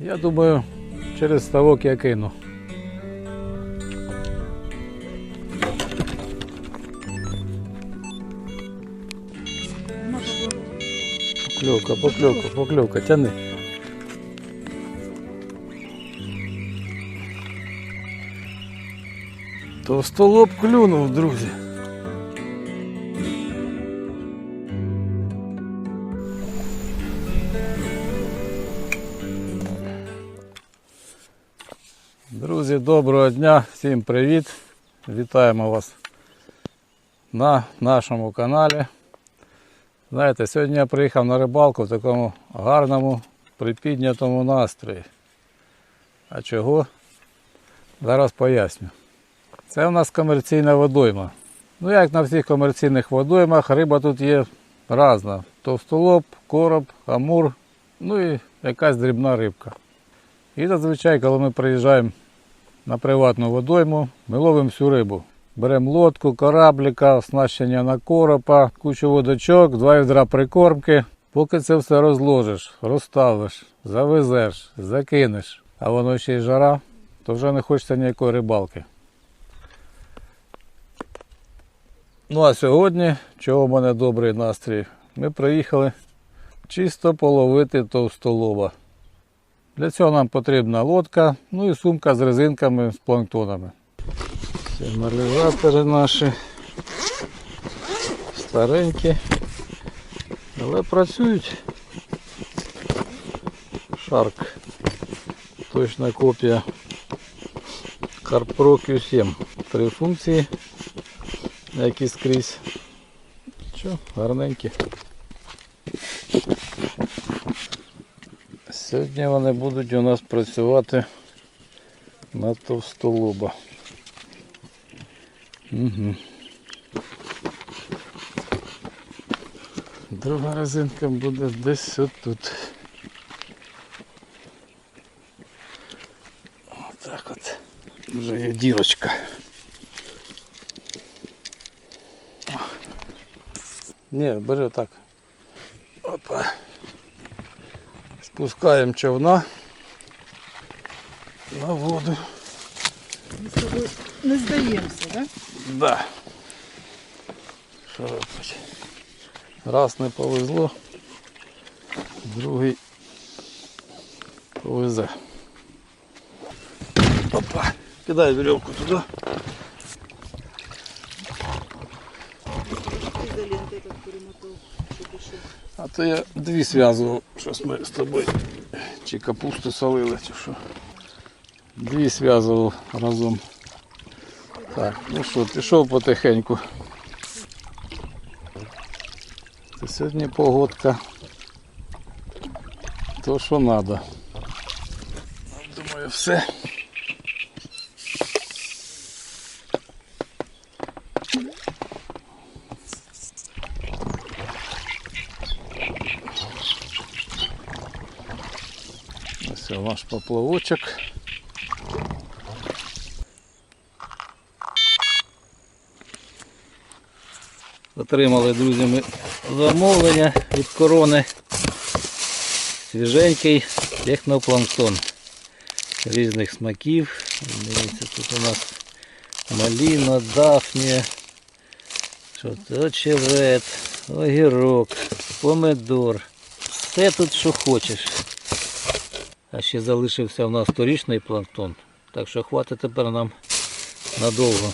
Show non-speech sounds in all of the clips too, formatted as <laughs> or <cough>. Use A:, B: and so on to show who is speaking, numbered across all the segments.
A: Я думаю, через ставок я кину. Покльовка, покльовка, покльовка, тяни. Товстолоб клюнув, друзі. Доброго дня, всім привіт. Вітаємо вас на нашому каналі. Знаєте, сьогодні я приїхав на рибалку в такому гарному припіднятому настрої. А чого? Зараз поясню. Це у нас комерційна водойма. Ну, як на всіх комерційних водоймах, риба тут є різна. Товстолоб, короб, амур, ну і якась дрібна рибка. І зазвичай, коли ми приїжджаємо на приватну водойму, ми ловимо всю рибу. Беремо лодку, корабліка, оснащення на коропа, кучу водочок, два відра прикормки. Поки це все розложиш, розставиш, завезеш, закинеш, а воно ще й жара, то вже не хочеться ніякої рибалки. Ну а сьогодні, чого в мене добрий настрій, ми приїхали чисто половити товстолоба. Для цього нам потрібна лодка, ну і сумка з резинками, з планктонами. Це аналізатори наші. Старенькі. Але працюють. Шарк. Точна копія CarPro Q7. Три функції, які скрізь. Що, гарненькі. Сьогодні вони будуть у нас працювати на товстолоба. Угу. Друга резинка буде десь отут. Отак от. Вже є дірочка. Ні, бери так. Опа. Спускаємо човна на воду.
B: Ми з тобою не здаємося, так?
A: Да. Що робити? Раз не повезло, другий повезе. Опа, кидай веревку туди. То я дві зв'язував, щось ми з тобою. Чи капусту солили, чи що. Дві зв'язував разом. Так, ну що, пішов потихеньку. Та сьогодні погодка. То що треба. Думаю, все. Ось наш поплавочок. Отримали, друзі, ми замовлення від корони. Свіженький технопланктон різних смаків. Дивіться, тут у нас маліна, дафнія, що огірок, помидор. Все тут що хочеш. А ще залишився у нас торічний планктон. Так що хватить тепер нам надовго.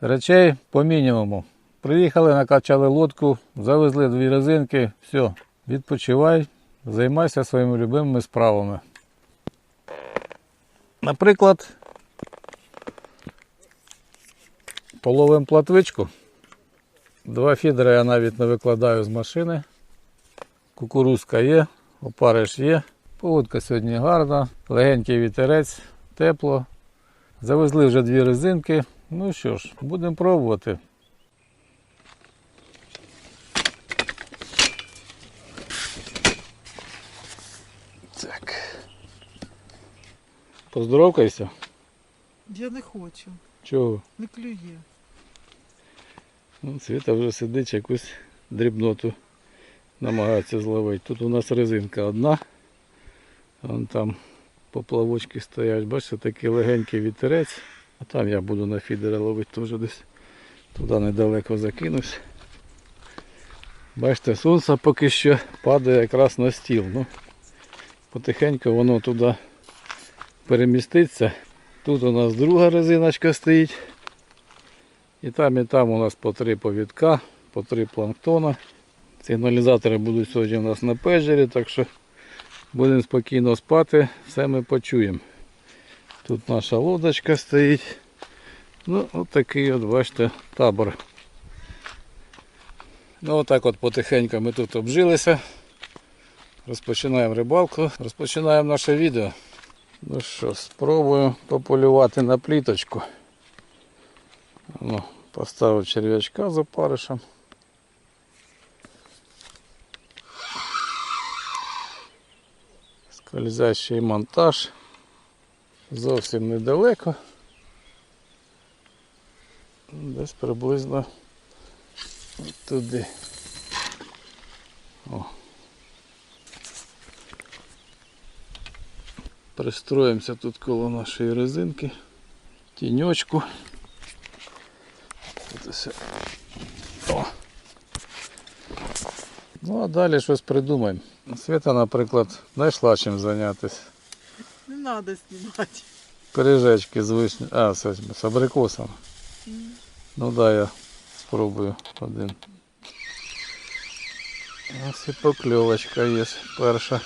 A: Речей по мінімуму. Приїхали, накачали лодку, завезли дві резинки, все, відпочивай, займайся своїми любимими справами. Наприклад, половим платвичку. Два фідери я навіть не викладаю з машини. Кукурузка є, опариш є. Погодка сьогодні гарна, легенький вітерець, тепло. Завезли вже дві резинки. Ну що ж, будемо пробувати. Так. Поздоровкайся.
B: Я не хочу,
A: Чого?
B: не клює.
A: Ну, Світа вже сидить якусь дрібноту намагається зловити. Тут у нас резинка одна, Вон там поплавочки стоять. Бачите, такий легенький вітерець. А там я буду на фідера ловити теж десь. Туди недалеко закинусь. Бачите, сонце поки що падає якраз на стіл. Ну, потихеньку воно туди переміститься. Тут у нас друга резиночка стоїть. І там, і там у нас по три повідка, по три планктона. Сигналізатори будуть сьогодні у нас на пежері, так що будемо спокійно спати, все ми почуємо. Тут наша лодочка стоїть. Ну, от такий от, бачите, табор. Ну, отак от потихеньку ми тут обжилися. Розпочинаємо рибалку, розпочинаємо наше відео. Ну що, спробую пополювати на пліточку. Ну, поставив черв'ячка з опаришем. Скользящий монтаж. Зовсім недалеко. Десь приблизно туди. О. Пристроїмося тут коло нашої резинки. Тіньочку. Тут. Ну а далі щось придумаємо. Свята, наприклад, знайшла чим зайнятися.
B: Не треба знімати.
A: Пиріжечки з вишні. А, з, з абрикосом. Ну да, я спробую один. Ось і покльовочка є перша.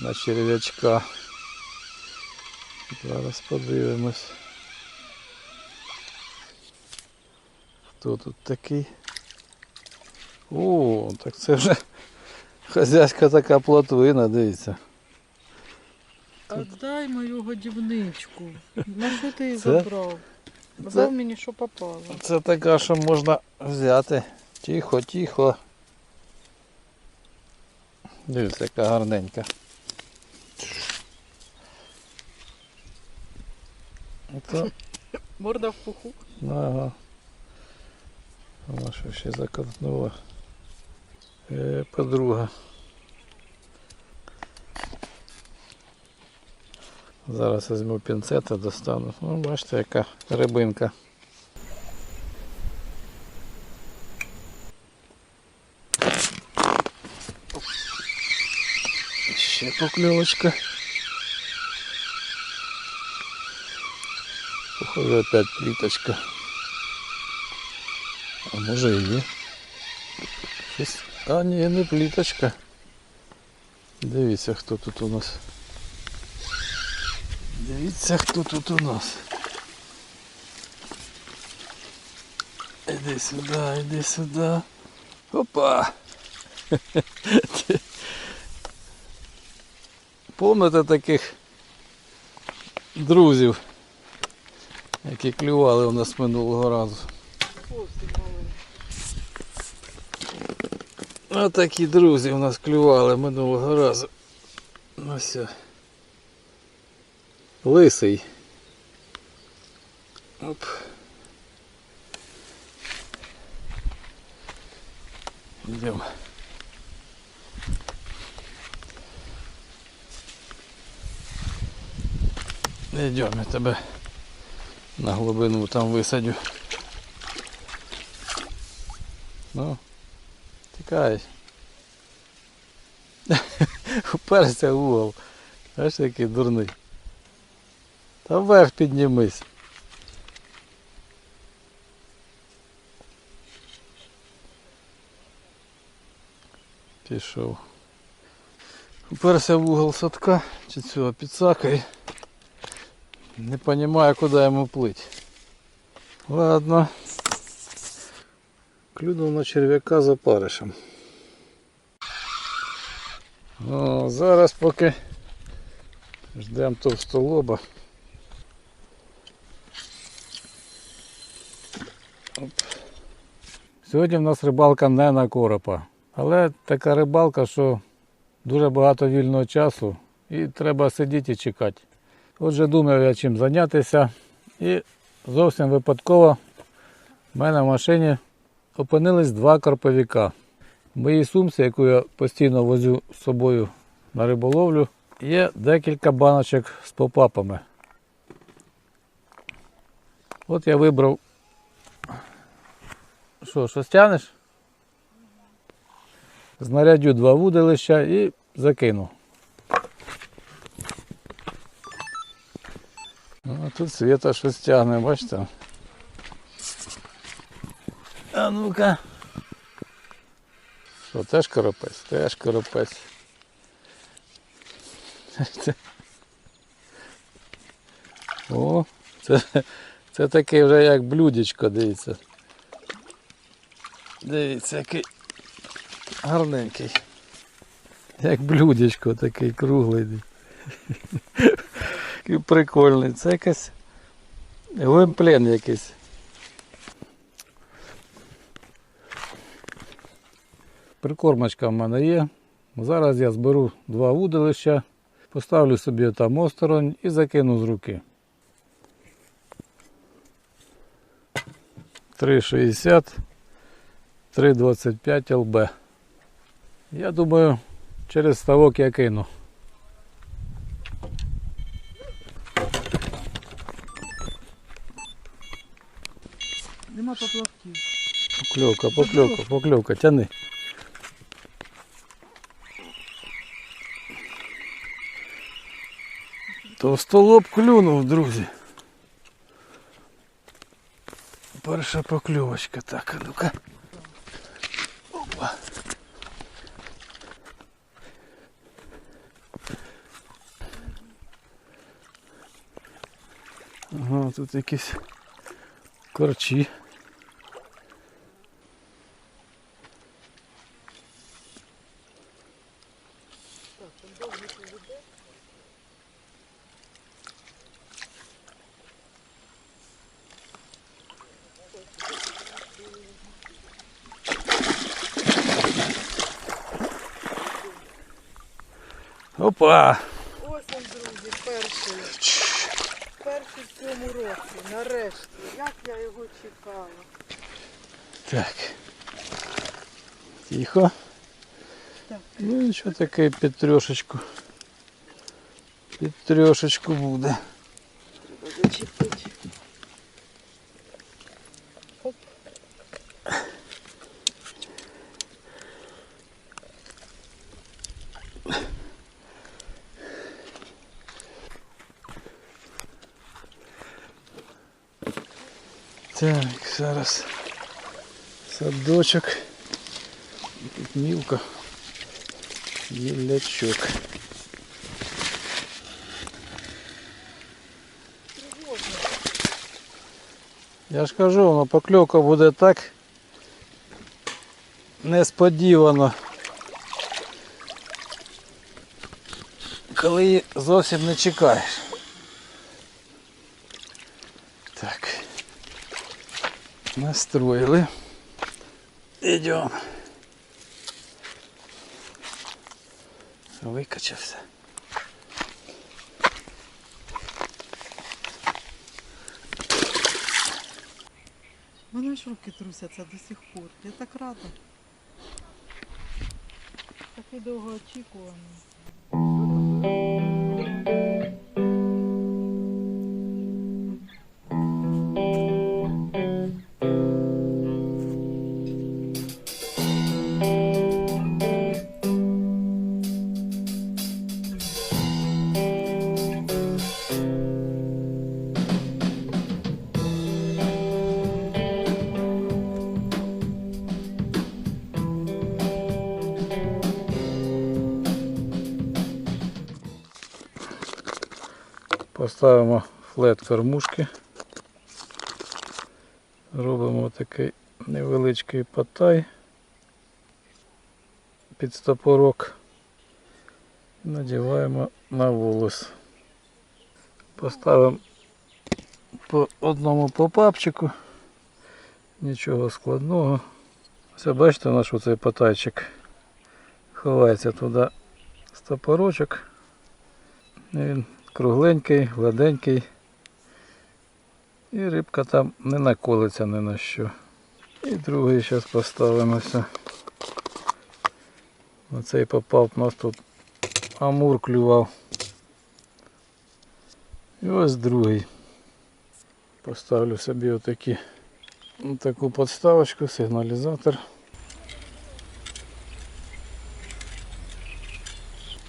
A: На черв'ячка. Зараз подивимось. Хто тут такий? О, так це вже хазяйська така плотвина, дивіться.
B: Отдай мою годівничку. На що ти її
A: Це?
B: забрав? Казав мені, що попало.
A: Це така, що можна взяти. Тихо, тихо. Дивіться, яка гарненька. Ото,
B: Морда в пуху.
A: ага. Вона що ще закопнула. Е, подруга. Зараз візьму пінцета, достану. Ну, бачите, яка рибинка. Ще поклевочка. Похоже, опять плиточка. А може і є. Щось. А ні, не пліточка. Дивіться, хто тут у нас. Дивіться, хто тут у нас. Іди сюди, іди сюди. Опа! <laughs> Помните таких друзів, які клювали у нас минулого разу.
B: Зовсім маленький.
A: Ось такі друзі у нас клювали минулого разу. Ось. о. Лисий. Оп. Йдемо. Йдемо, я тебе на глибину там висадю. Ну, тікай. <laughs> Уперся в угол. Знаєш, який дурний. Та вверх піднімись. Пішов. Уперся в угол садка чи цього підсака не розумію, куди йому плить. Ладно. Клюнув на черв'яка за паришем. О, зараз поки ждемо товстолоба. Оп. Сьогодні в нас рибалка не на коропа. Але така рибалка, що дуже багато вільного часу і треба сидіти і чекати. Отже, думав я чим зайнятися. І зовсім випадково в мене в машині опинились два карповіка. В моїй сумці, яку я постійно возю з собою на риболовлю, є декілька баночок з попапами. От я вибрав. Що, що стягнеш? Знарядю два вуделища і закину. Ну, а тут світа щось тягне, бачите? А ну-ка. Що, теж коропець? Теж коропець. О, це, це такий вже як блюдечко, дивіться. Дивіться, який гарненький. Як блюдечко такий круглий. Такий прикольний. Це якась гемплен якийсь. Прикормочка в мене є. Зараз я зберу два вуделища, поставлю собі там осторонь і закину з руки. 3,60, 3,25 ЛБ. Я думаю, через ставок я кину.
B: Нема поплавків.
A: Покльовка, покльовка, покльовка, тяни. Товстолоб клюнув, друзі. Перша покльовочка. Так, а ну-ка. Опа. Ага, тут якісь корчі. Опа!
B: Ось він, друзі, перший. Перший в цьому році. Нарешті. Як я його чекала.
A: Так. Тихо.
B: Так.
A: Ну нічого таке під трьошечку. Під трьошечку буде. Так, зараз садочок. І Тут мілка. Гіллячок. Я ж кажу, воно покльовка буде так несподівано. Коли її зовсім не чекаєш. Так. Настроили. Идем. Викачався.
B: У мене ж руки трусяться до сих пор. Я так рада. Такий довгоочікуваний.
A: Поставимо флет кормушки. Робимо такий невеличкий потай під стопорок. Надіваємо на волос. Поставимо по одному попапчику. Нічого складного. Все, бачите, наш оцей потайчик ховається туди стопорочок. Він кругленький, гладенький. І рибка там не наколиться ні на що. І другий зараз поставимося. Оцей попав, у нас тут амур клював. І ось другий. Поставлю собі отакі, таку подставочку, сигналізатор.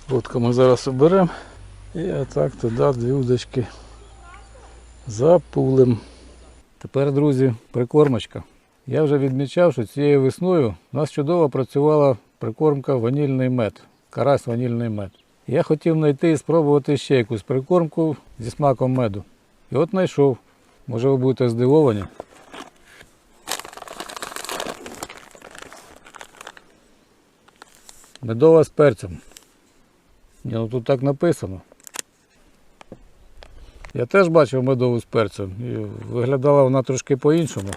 A: Вудку ми зараз оберемо. І отак туди дві удочки запулим. Тепер, друзі, прикормочка. Я вже відмічав, що цією весною у нас чудово працювала прикормка ванільний мед, карась ванільний мед. Я хотів знайти і спробувати ще якусь прикормку зі смаком меду. І от знайшов. Може ви будете здивовані. Медова з перцем. Ні, ну тут так написано. Я теж бачив медову з перцем. І виглядала вона трошки по-іншому.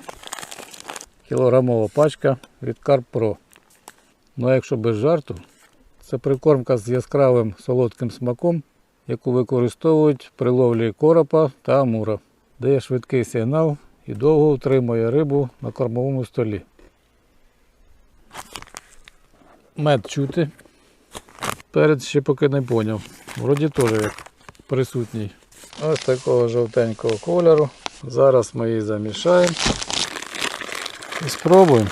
A: Кілограмова пачка від Carp Pro. Ну а якщо без жарту, це прикормка з яскравим солодким смаком, яку використовують при ловлі коропа та амура. Дає швидкий сигнал і довго утримує рибу на кормовому столі. Мед чути. Перець ще поки не поняв. Вроді теж як присутній. Ось такого жовтенького кольору. Зараз ми її замішаємо і спробуємо.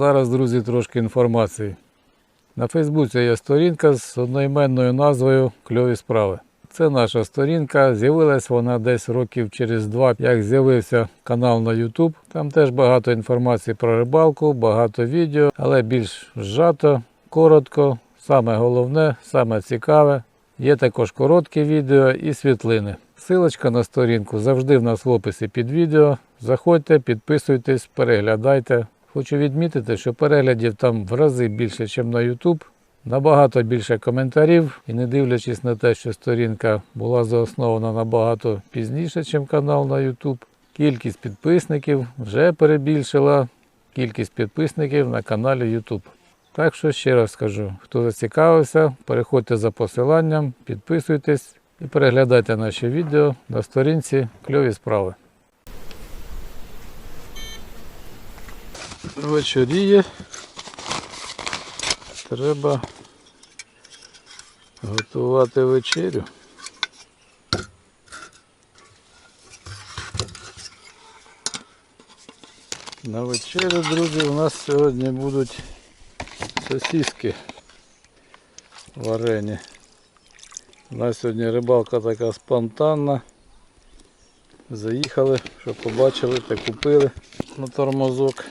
A: Зараз, друзі, трошки інформації. На Фейсбуці є сторінка з одноіменною назвою Кльові справи. Це наша сторінка. З'явилась вона десь років через два, як з'явився канал на YouTube. Там теж багато інформації про рибалку, багато відео, але більш зжато, коротко. Саме головне, саме цікаве. Є також короткі відео і світлини. Силочка на сторінку завжди в нас в описі під відео. Заходьте, підписуйтесь, переглядайте. Хочу відмітити, що переглядів там в рази більше, ніж на YouTube. Набагато більше коментарів, і не дивлячись на те, що сторінка була заоснована набагато пізніше, ніж канал на YouTube, кількість підписників вже перебільшила кількість підписників на каналі YouTube. Так що ще раз скажу, хто зацікавився, переходьте за посиланням, підписуйтесь і переглядайте наші відео на сторінці Кльові справи. Вечоріє. Треба готувати вечерю. На вечерю, друзі, у нас сьогодні будуть сосиски варені. У нас сьогодні рибалка така спонтанна. Заїхали, щоб побачили та купили на тормозок.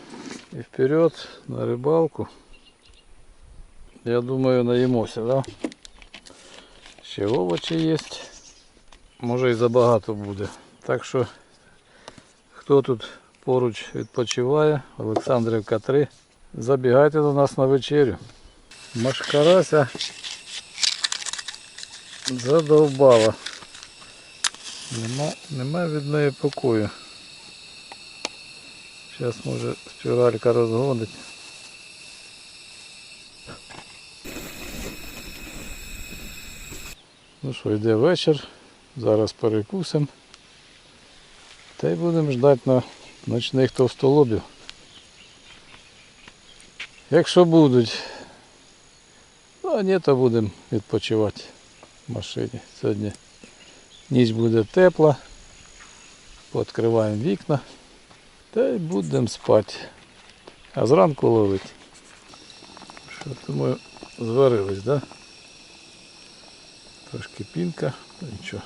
A: І вперед на рибалку. Я думаю, наїмося, да? Ще овочі є. Може і забагато буде. Так що хто тут поруч відпочиває, Олександрівка 3, забігайте до нас на вечерю. Машкарася задовбала. Нема, нема від неї покою. Зараз може спіралька розгонить. Ну що, йде вечір, зараз перекусимо. Та й будемо ждати на ночних товстолобів. Якщо будуть, ну а ні, то будемо відпочивати в машині. Сьогодні ніч буде тепла, пооткриваємо вікна. Та й будемо спати. А зранку ловить. Що думаю, зварились, да? Трошки пінка, нічого.